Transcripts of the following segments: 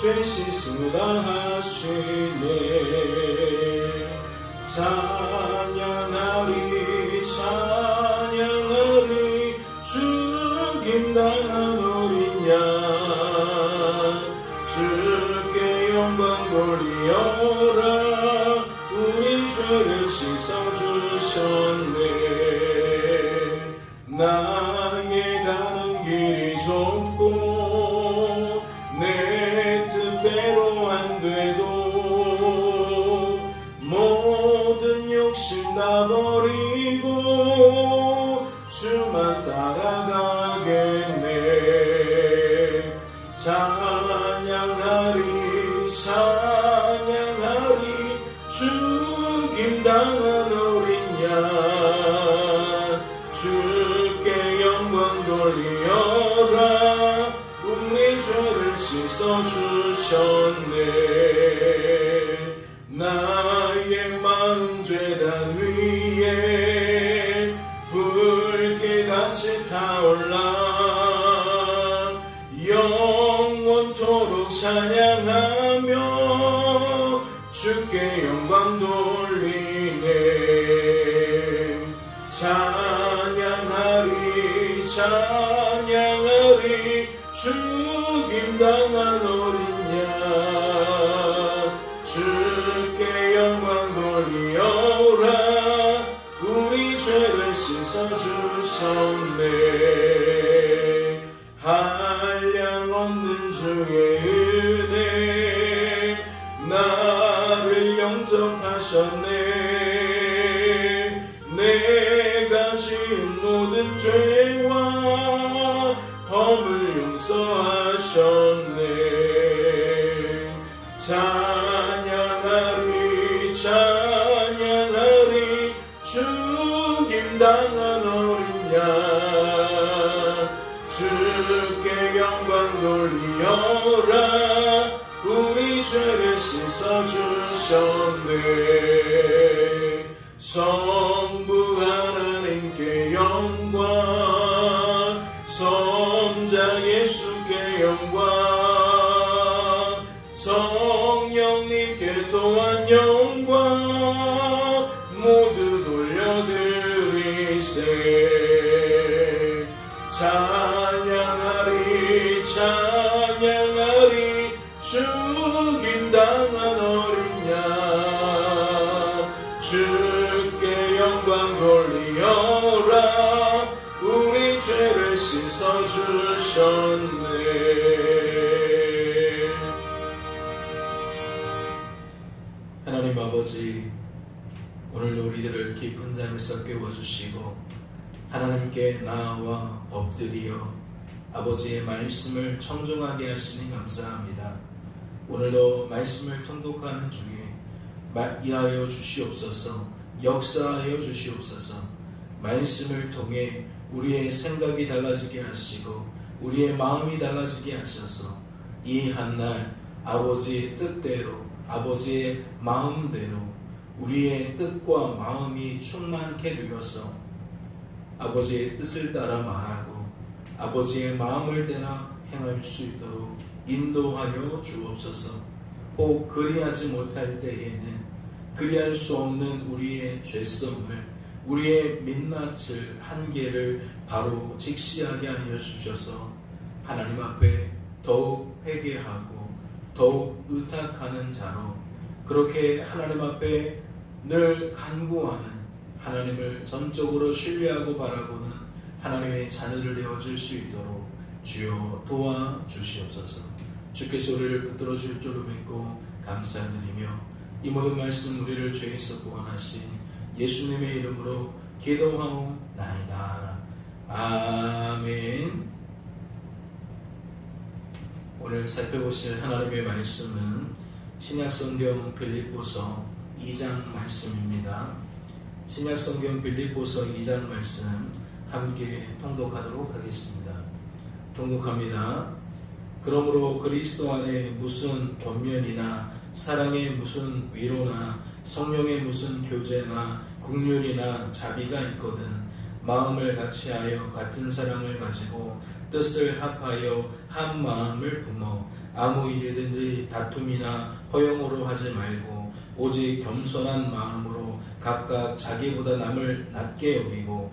죄 씻으라 하시네. 찬양하리 찬양하리 죽임 당한 어린 양. 주께 영광 돌리어라 우리 죄를 씻어주셨네. 나 영 범 찬양하리 찬양하리 죽임 당한 어린 양. 주께 영광 돌리어라. 우리 죄를 씻어주셨네. 하나님 아버지 오늘도 우리들을 깊은 잠에서 깨워주시고 하나님께 나와 엎드리어 아버지의 말씀을 청종하게 하시니 감사합니다. 오늘도 말씀을 통독하는 중에 말- 일하여 주시옵소서 역사하여 주시옵소서 말씀을 통해 우리의 생각이 달라지게 하시고 우리의 마음이 달라지게 하셔서 이 한날 아버지의 뜻대로 아버지의 마음대로 우리의 뜻과 마음이 충만케 되어서 아버지의 뜻을 따라 말하고 아버지의 마음을 따라 행할 수 있도록 인도하여 주옵소서. 혹 그리하지 못할 때에는 그리할 수 없는 우리의 죄성을 우리의 민낯을 한계를 바로 직시하게 하여 주셔서 하나님 앞에 더욱 회개하고 더욱 의탁하는 자로 그렇게 하나님 앞에 늘 간구하는 하나님을 전적으로 신뢰하고 바라보는 하나님의 자녀를 되어줄 수 있도록 주여 도와 주시옵소서. 주께서 우리를 붙들어 줄 줄로 믿고 감사드리며 이 모든 말씀 우리를 죄에서 구원하신 예수님의 이름으로 기도하옵나이다. 아멘. 오늘 살펴보실 하나님의 말씀은 신약성경 빌립보서 2장 말씀입니다. 신약성경 빌립보서 2장 말씀 함께 통독하도록 하겠습니다. 통독합니다. 그러므로 그리스도 안에 무슨 권면이나 사랑의 무슨 위로나 성령의 무슨 교제나 국률이나 자비가 있거든 마음을 같이하여 같은 사랑을 가지고 뜻을 합하여 한 마음을 품어 아무 일이든지 다툼이나 허용으로 하지 말고 오직 겸손한 마음으로 각각 자기보다 남을 낮게 여기고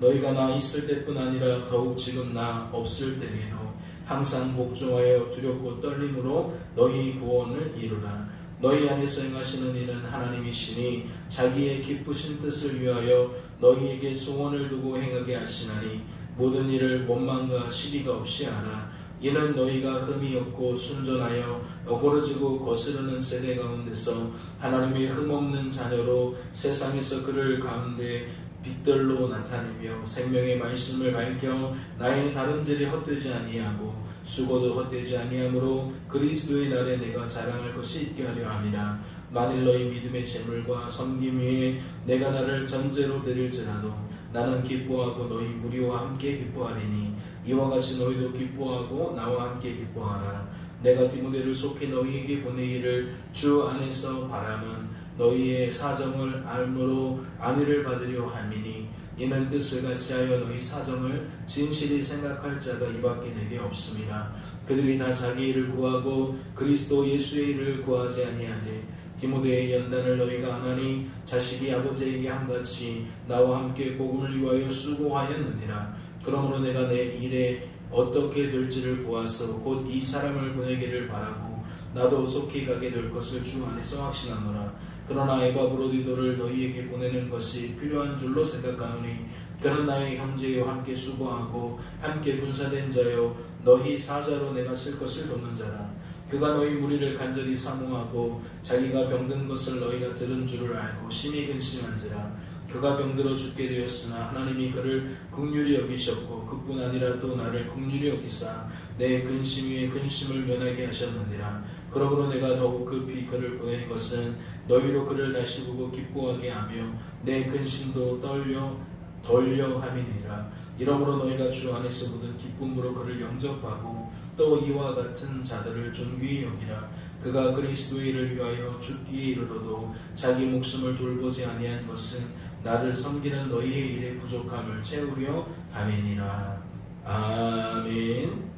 너희가 나 있을 때뿐 아니라 더욱 지금 나 없을 때에도 항상 복종하여 두렵고 떨림으로 너희 구원을 이루라. 너희 안에서 행하시는 이는 하나님이시니 자기의 기쁘신 뜻을 위하여 너희에게 소원을 두고 행하게 하시나니 모든 일을 원망과 시비가 없이 하라. 이는 너희가 흠이 없고 순전하여 어그러지고 거스르는 세대 가운데서 하나님의 흠없는 자녀로 세상에서 그를 가운데 빛들로 나타내며 생명의 말씀을 밝혀 나의 다름질이 헛되지 아니하고 수고도 헛되지 아니하므로 그리스도의 날에 내가 자랑할 것이 있게 하려 함이라. 만일 너희 믿음의 재물과 섬김 위에 내가 나를 전제로 드릴지라도 나는 기뻐하고 너희 무리와 함께 기뻐하리니 이와 같이 너희도 기뻐하고 나와 함께 기뻐하라. 내가 디모데를 속히 너희에게 보내기를 주 안에서 바람은 너희의 사정을 알므로 안위를 받으려 함이니 이는 뜻을 같이하여 너희 사정을 진실히 생각할 자가 이밖에 내게 없습니다. 그들이 다 자기 일을 구하고 그리스도 예수의 일을 구하지 아니하되 디모데의 연단을 너희가 안하니 자식이 아버지에게 함같이 나와 함께 복음을 위하여 수고하였느니라. 그러므로 내가 내 일에 어떻게 될지를 보아서 곧 이 사람을 보내기를 바라고 나도 속히 가게 될 것을 주 안에서 확신하노라. 그러나 에바 브로디도를 너희에게 보내는 것이 필요한 줄로 생각하노니 그는 나의 형제여 함께 수고하고 함께 군사된 자여 너희 사자로 내가 쓸 것을 돕는 자라. 그가 너희 무리를 간절히 사모하고 자기가 병든 것을 너희가 들은 줄을 알고 심히 근심한지라 그가 병들어 죽게 되었으나 하나님이 그를 극률이 여기셨고 그뿐 아니라 또 나를 극률이 여기사 내 근심 위에 근심을 면하게 하셨느니라. 그러므로 내가 더욱 급히 그를 보낸 것은 너희로 그를 다시 보고 기뻐하게 하며 내 근심도 떨려 덜려 함이니라. 이러므로 너희가 주 안에서 모든 기쁨으로 그를 영접하고 또 이와 같은 자들을 존귀히 여기라. 그가 그리스도의 일을 위하여 죽기에 이르러도 자기 목숨을 돌보지 아니한 것은 나를 섬기는 너희의 일의 부족함을 채우려 함이니라 아멘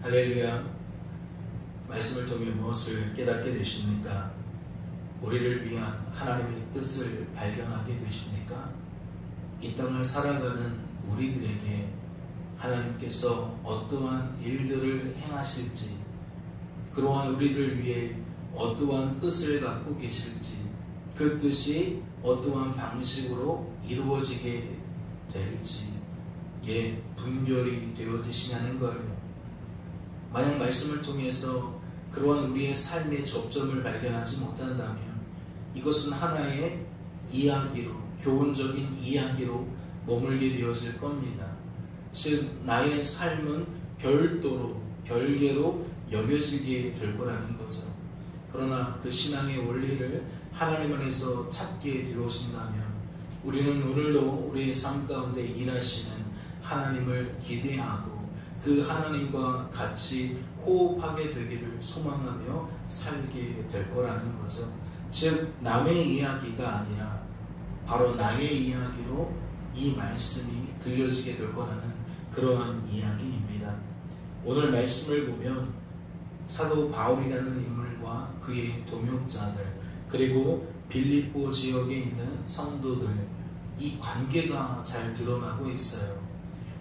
할렐루야 말씀을 통해 무엇을 깨닫게 되십니까? 우리를 위한 하나님의 뜻을 발견하게 되십니까? 이 땅을 살아가는 우리들에게 하나님께서 어떠한 일들을 행하실지 그러한 우리들 위해 어떠한 뜻을 갖고 계실지 그 뜻이 어떠한 방식으로 이루어지게 될지 예 분별이 되어지시냐는 거예요. 만약 말씀을 통해서 그러한 우리의 삶의 접점을 발견하지 못한다면 이것은 하나의 이야기로 교훈적인 이야기로 머물게 되어질 겁니다. 즉 나의 삶은 별도로 별개로 여겨지게 될 거라는 거죠. 그러나 그 신앙의 원리를 하나님 안에서 찾게 되어진다면 우리는 오늘도 우리의 삶 가운데 일하시는 하나님을 기대하고 그 하나님과 같이 호흡하게 되기를 소망하며 살게 될 거라는 거죠. 즉 남의 이야기가 아니라 바로 나의 이야기로 이 말씀이 들려지게 될 거라는 그러한 이야기입니다. 오늘 말씀을 보면 사도 바울이라는 인물과 그의 동역자들 그리고 빌립보 지역에 있는 성도들 이 관계가 잘 드러나고 있어요.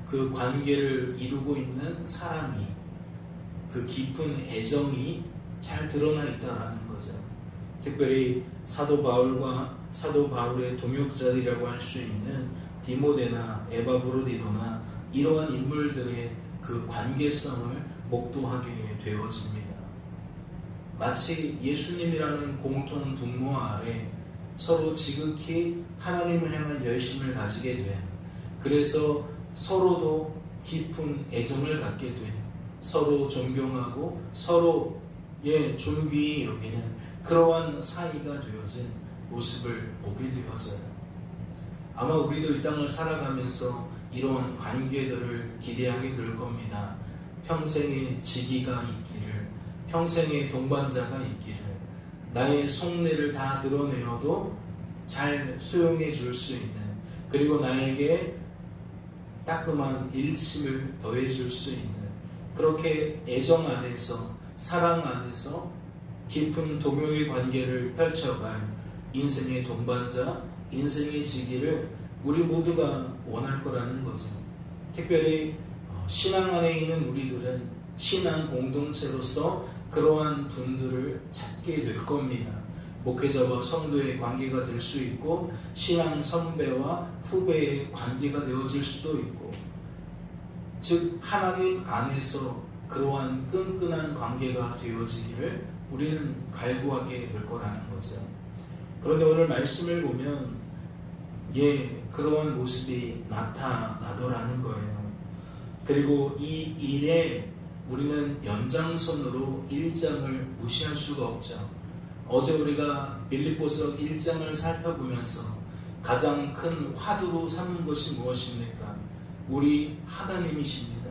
그 관계를 이루고 있는 사랑이 그 깊은 애정이 잘 드러나 있다라는 거죠. 특별히 사도 바울과 사도 바울의 동역자들이라고 할 수 있는 디모데나 에바브로디도나 이러한 인물들의 그 관계성을 목도하게 되어집니다. 마치 예수님이라는 공통 분모 아래 서로 지극히 하나님을 향한 열심을 가지게 된 그래서 서로도 깊은 애정을 갖게 된 서로 존경하고 서로 예 존귀히 여기는 그러한 사이가 되어진 모습을 보게 되어져요. 아마 우리도 이 땅을 살아가면서 이러한 관계들을 기대하게 될 겁니다. 평생의 지기가 있기를, 평생의 동반자가 있기를, 나의 속내를 다 드러내어도 잘 수용해 줄 수 있는, 그리고 나에게 따끔한 일침을 더해 줄 수 있는, 그렇게 애정 안에서, 사랑 안에서 깊은 동요의 관계를 펼쳐갈 인생의 동반자, 인생의 지기를 우리 모두가 원할 거라는 거죠. 특별히 어, 신앙 안에 있는 우리들은 신앙 공동체로서 그러한 분들을 찾게 될 겁니다. 목회자와 성도의 관계가 될 수 있고 신앙 선배와 후배의 관계가 되어질 수도 있고 즉 하나님 안에서 그러한 끈끈한 관계가 되어지기를 우리는 갈구하게 될 거라는 거죠. 그런데 오늘 말씀을 보면 예 그러한 모습이 나타나더라는 거예요. 그리고 이 일에 우리는 연장선으로 1장을 무시할 수가 없죠. 어제 우리가 빌립보서 1장을 살펴보면서 가장 큰 화두로 삼은 것이 무엇입니까? 우리 하나님이십니다.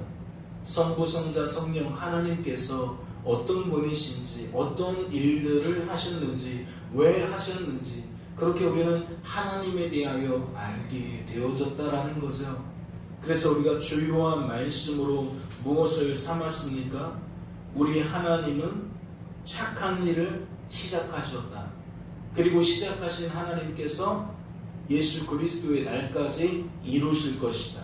성부, 성자, 성령 하나님께서 어떤 분이신지, 어떤 일들을 하셨는지, 왜 하셨는지, 그렇게 우리는 하나님에 대하여 알게 되어졌다라는 거죠. 그래서 우리가 주요한 말씀으로 무엇을 삼았습니까? 우리 하나님은 착한 일을 시작하셨다. 그리고 시작하신 하나님께서 예수 그리스도의 날까지 이루실 것이다.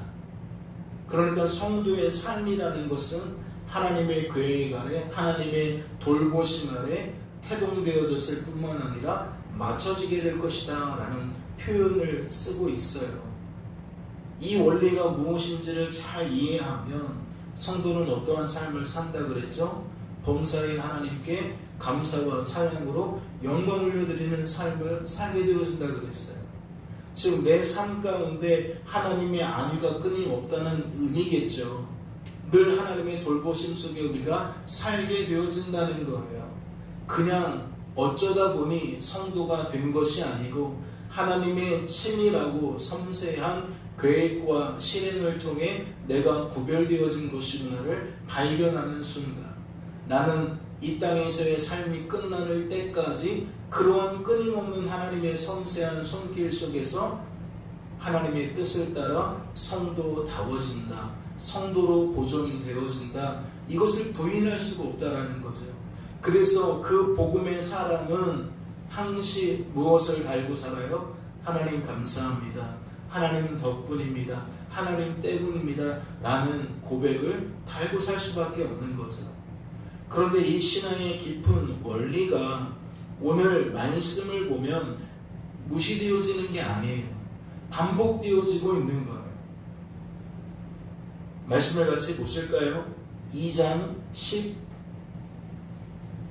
그러니까 성도의 삶이라는 것은 하나님의 계획 아래, 하나님의 돌보심 아래 태동되어졌을 뿐만 아니라 맞춰지게 될 것이다 라는 표현을 쓰고 있어요. 이 원리가 무엇인지를 잘 이해하면 성도는 어떠한 삶을 산다 그랬죠? 범사의 하나님께 감사와 찬양으로 영광 올려드리는 삶을 살게 되어진다 그랬어요. 즉 내 삶 가운데 하나님의 안위가 끊임없다는 의미겠죠. 늘 하나님의 돌보심 속에 우리가 살게 되어진다는 거예요. 그냥 어쩌다 보니 성도가 된 것이 아니고 하나님의 친밀하고 섬세한 계획과 실행을 통해 내가 구별되어진 것이구나를 발견하는 순간 나는 이 땅에서의 삶이 끝나는 때까지 그러한 끊임없는 하나님의 섬세한 손길 속에서 하나님의 뜻을 따라 성도다워진다. 성도로 보존되어진다. 이것을 부인할 수가 없다라는 거죠. 그래서 그 복음의 사람은 항시 무엇을 달고 살아요? 하나님 감사합니다. 하나님 덕분입니다. 하나님 때문입니다. 라는 고백을 달고 살 수밖에 없는 거죠. 그런데 이 신앙의 깊은 원리가 오늘 말씀을 보면 무시되어지는 게 아니에요. 반복되어지고 있는 거예요. 말씀을 같이 보실까요? 2장 10,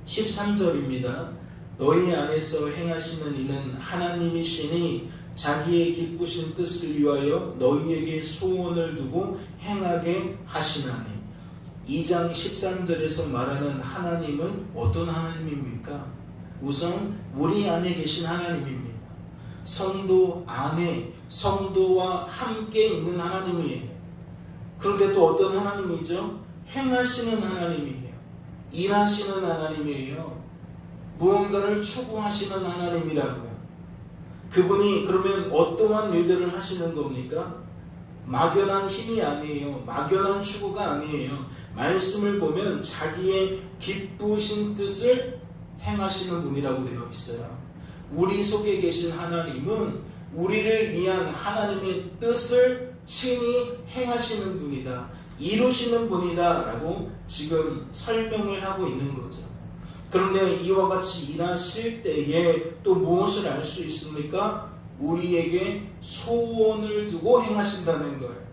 13절입니다. 너희 안에서 행하시는 이는 하나님이시니 자기의 기쁘신 뜻을 위하여 너희에게 소원을 두고 행하게 하시나니 2장 13절에서 말하는 하나님은 어떤 하나님입니까? 우선 우리 안에 계신 하나님입니다. 성도 안에 성도와 함께 있는 하나님이에요. 그런데 또 어떤 하나님이죠? 행하시는 하나님이에요. 일하시는 하나님이에요. 무언가를 추구하시는 하나님이라고요. 그분이 그러면 어떠한 일들을 하시는 겁니까? 막연한 힘이 아니에요. 막연한 추구가 아니에요. 말씀을 보면 자기의 기쁘신 뜻을 행하시는 분이라고 되어 있어요. 우리 속에 계신 하나님은 우리를 위한 하나님의 뜻을 친히 행하시는 분이다. 이루시는 분이다. 라고 지금 설명을 하고 있는 거죠. 그런데 이와 같이 일하실 때에 또 무엇을 알 수 있습니까? 우리에게 소원을 두고 행하신다는 거예요.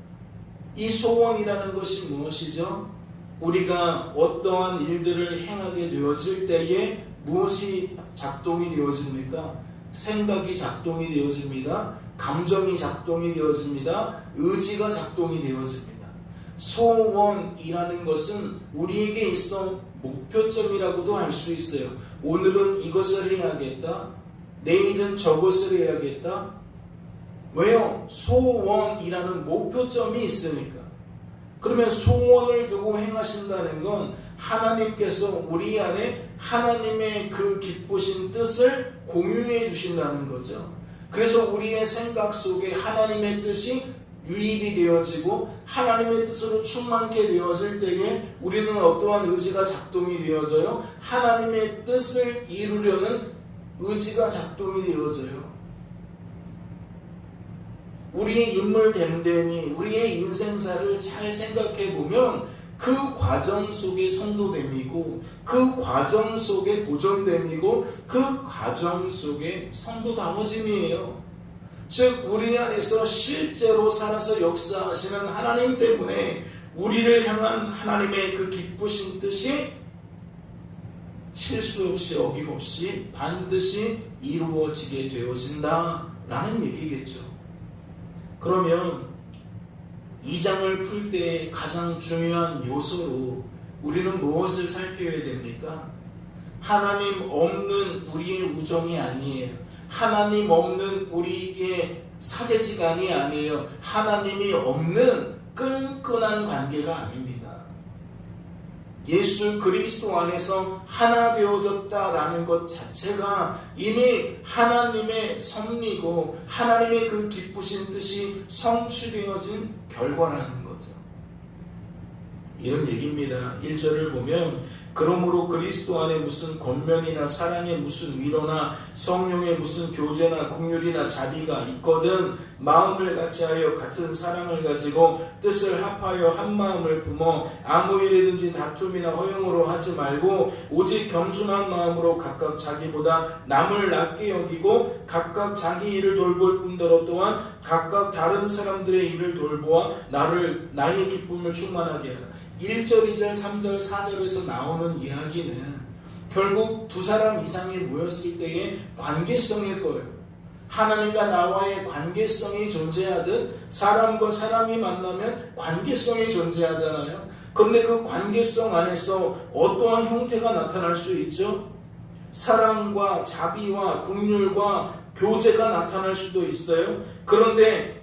이 소원이라는 것이 무엇이죠? 우리가 어떠한 일들을 행하게 되어질 때에 무엇이 작동이 되어집니까? 생각이 작동이 되어집니다. 감정이 작동이 되어집니다. 의지가 작동이 되어집니다. 소원이라는 것은 우리에게 있어 목표점이라고도 할 수 있어요. 오늘은 이것을 해야겠다. 내일은 저것을 해야겠다. 왜요? 소원이라는 목표점이 있으니까. 그러면 소원을 두고 행하신다는 건 하나님께서 우리 안에 하나님의 그 기쁘신 뜻을 공유해 주신다는 거죠. 그래서 우리의 생각 속에 하나님의 뜻이 유입이 되어지고 하나님의 뜻으로 충만케 되어질 때에 우리는 어떠한 의지가 작동이 되어져요? 하나님의 뜻을 이루려는 의지가 작동이 되어져요. 우리의 인물 됨됨이, 우리의 인생사를 잘 생각해 보면 그 과정 속에 성도됨이고, 그 과정 속에 보존됨이고, 그 과정 속에 성도다워짐이에요. 즉, 우리 안에서 실제로 살아서 역사하시는 하나님 때문에 우리를 향한 하나님의 그 기쁘신 뜻이 실수 없이 어김없이 반드시 이루어지게 되어진다라는 얘기겠죠. 그러면 이 장을 풀 때 가장 중요한 요소로 우리는 무엇을 살펴야 됩니까? 하나님 없는 우리의 우정이 아니에요. 하나님 없는 우리의 사제지간이 아니에요. 하나님이 없는 끈끈한 관계가 아닙니다. 예수 그리스도 안에서 하나 되어졌다라는 것 자체가 이미 하나님의 섭리고 하나님의 그 기쁘신 뜻이 성취되어진 결과라는 거죠. 이런 얘기입니다. 1절을 보면 그러므로 그리스도 안에 무슨 권면이나 사랑의 무슨 위로나 성령의 무슨 교제나 국률이나 자비가 있거든 마음을 같이하여 같은 사랑을 가지고 뜻을 합하여 한 마음을 품어 아무 일이든지 다툼이나 허용으로 하지 말고 오직 겸손한 마음으로 각각 자기보다 남을 낮게 여기고 각각 자기 일을 돌볼 뿐더러 또한 각각 다른 사람들의 일을 돌보아 나를 나의 기쁨을 충만하게 하라. 1절, 2절, 3절, 4절에서 나오는 이야기는 결국 두 사람 이상이 모였을 때의 관계성일 거예요. 하나님과 나와의 관계성이 존재하듯 사람과 사람이 만나면 관계성이 존재하잖아요. 그런데 그 관계성 안에서 어떠한 형태가 나타날 수 있죠? 사랑과 자비와 국률과 교제가 나타날 수도 있어요. 그런데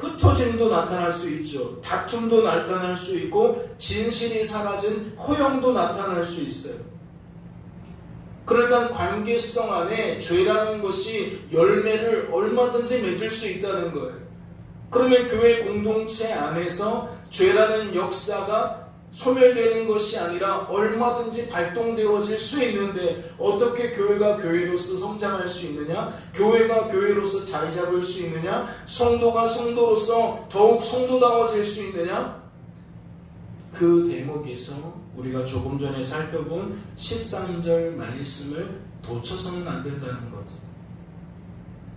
흩어짐도 나타날 수 있죠. 다툼도 나타날 수 있고 진실이 사라진 허용도 나타날 수 있어요. 그러니까 관계성 안에 죄라는 것이 열매를 얼마든지 맺을 수 있다는 거예요. 그러면 교회 공동체 안에서 죄라는 역사가 소멸되는 것이 아니라 얼마든지 발동되어질 수 있는데 어떻게 교회가 교회로서 성장할 수 있느냐? 교회가 교회로서 자리 잡을 수 있느냐? 성도가 성도로서 더욱 성도다워질 수 있느냐? 그 대목에서 우리가 조금 전에 살펴본 13절 말씀을 놓쳐서는 안 된다는 거죠.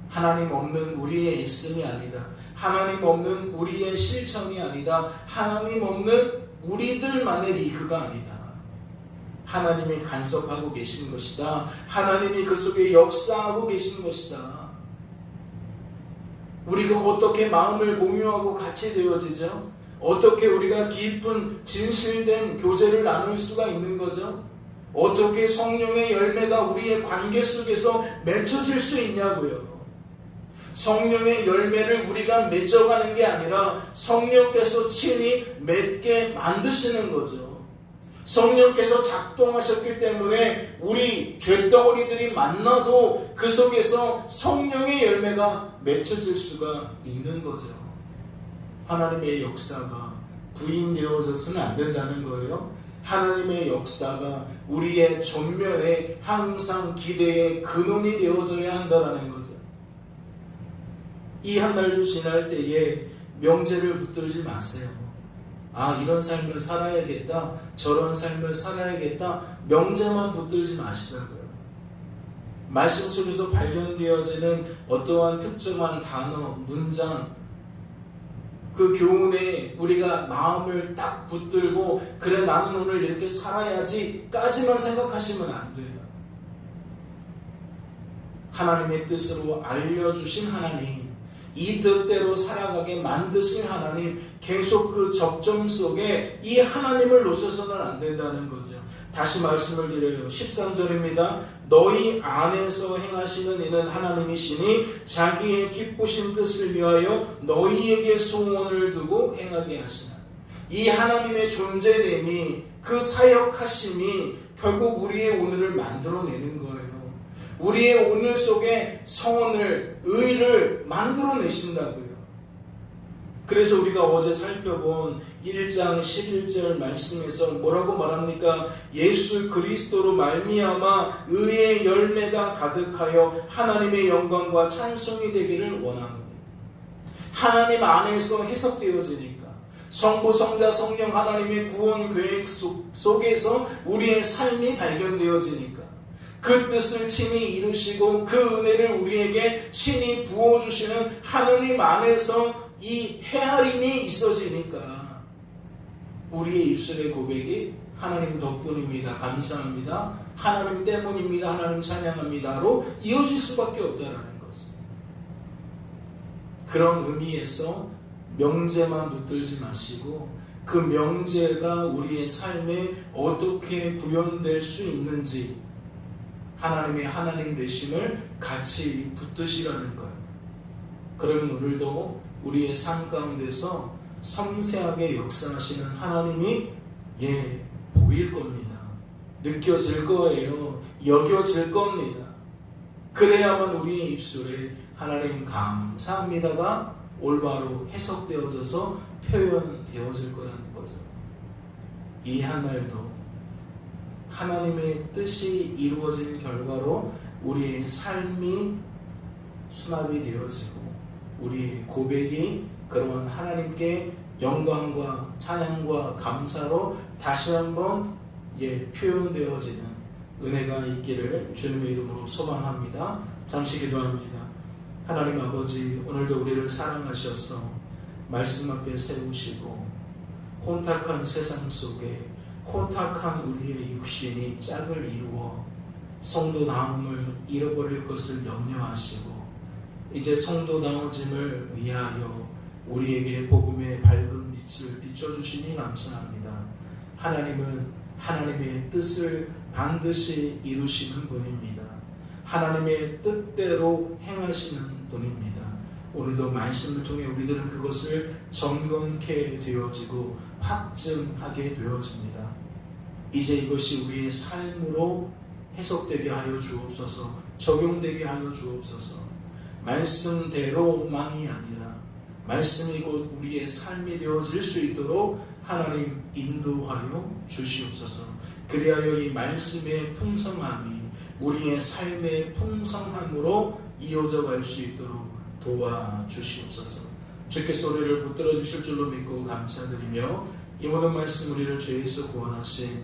하나님 없는 우리의 있음이 아니다. 하나님 없는 우리의 실천이 아니다. 하나님 없는 우리들만의 리그가 아니다. 하나님이 간섭하고 계신 것이다. 하나님이 그 속에 역사하고 계신 것이다. 우리가 어떻게 마음을 공유하고 같이 되어지죠? 어떻게 우리가 깊은 진실된 교제를 나눌 수가 있는 거죠? 어떻게 성령의 열매가 우리의 관계 속에서 맺혀질 수 있냐고요. 성령의 열매를 우리가 맺어가는 게 아니라 성령께서 친히 맺게 만드시는 거죠. 성령께서 작동하셨기 때문에 우리 죄덩어리들이 만나도 그 속에서 성령의 열매가 맺혀질 수가 있는 거죠. 하나님의 역사가 부인되어져서는 안 된다는 거예요. 하나님의 역사가 우리의 전면에 항상 기대의 근원이 되어져야 한다는 거죠. 이한 달도 지날 때에 명제를 붙들지 마세요. 아, 이런 삶을 살아야겠다. 저런 삶을 살아야겠다. 명제만 붙들지 마시라고요. 말씀 속에서 발견되어지는 어떠한 특정한 단어, 문장, 그 교훈에 우리가 마음을 딱 붙들고 그래 나는 오늘 이렇게 살아야지 까지만 생각하시면 안 돼요. 하나님의 뜻으로 알려주신 하나님, 이 뜻대로 살아가게 만드신 하나님, 계속 그 접점 속에 이 하나님을 놓쳐서는 안 된다는 거죠. 다시 말씀을 드려요. 13절입니다. 너희 안에서 행하시는 이는 하나님이시니 자기의 기쁘신 뜻을 위하여 너희에게 소원을 두고 행하게 하시나. 이 하나님의 존재됨이 그 사역하심이 결국 우리의 오늘을 만들어내는 거예요. 우리의 오늘 속에 성원을, 의를 만들어내신다고요. 그래서 우리가 어제 살펴본 1장 11절 말씀에서 뭐라고 말합니까? 예수 그리스도로 말미암아 의의 열매가 가득하여 하나님의 영광과 찬송이 되기를 원합니다. 하나님 안에서 해석되어지니까 성부 성자 성령 하나님의 구원 계획 속에서 우리의 삶이 발견되어지니까 그 뜻을 친히 이루시고 그 은혜를 우리에게 친히 부어주시는 하나님 안에서 이 헤아림이 있어지니까 우리의 입술의 고백이 하나님 덕분입니다. 감사합니다. 하나님 때문입니다. 하나님 찬양합니다로 이어질 수밖에 없다라는 거죠. 그런 의미에서 명제만 붙들지 마시고 그 명제가 우리의 삶에 어떻게 구현될 수 있는지 하나님의 하나님 되심을 같이 붙드시라는 거예요. 그러면 오늘도 우리의 삶 가운데서 섬세하게 역사하시는 하나님이 예 보일 겁니다. 느껴질 거예요. 여겨질 겁니다. 그래야만 우리의 입술에 하나님 감사합니다가 올바로 해석되어져서 표현되어질 거라는 거죠. 이 한 날도 하나님의 뜻이 이루어진 결과로 우리의 삶이 수납이 되어지고 우리 고백이 그러한 하나님께 영광과 찬양과 감사로 다시 한번 예, 표현되어지는 은혜가 있기를 주님의 이름으로 소망합니다. 잠시 기도합니다. 하나님 아버지 오늘도 우리를 사랑하셔서 말씀 앞에 세우시고 혼탁한 세상 속에 혼탁한 우리의 육신이 짝을 이루어 성도다움을 잃어버릴 것을 염려하시고 이제 성도다워짐을 위하여 우리에게 복음의 밝은 빛을 비춰주시니 감사합니다. 하나님은 하나님의 뜻을 반드시 이루시는 분입니다. 하나님의 뜻대로 행하시는 분입니다. 오늘도 말씀을 통해 우리들은 그것을 점검케 되어지고 확증하게 되어집니다. 이제 이것이 우리의 삶으로 해석되게 하여 주옵소서, 적용되게 하여 주옵소서. 말씀대로만이 아니라 말씀이 곧 우리의 삶이 되어질 수 있도록 하나님 인도하여 주시옵소서. 그리하여 이 말씀의 풍성함이 우리의 삶의 풍성함으로 이어져 갈 수 있도록 도와 주시옵소서. 주께 소리를 붙들어 주실 줄로 믿고 감사드리며 이 모든 말씀 우리를 죄에서 구원하신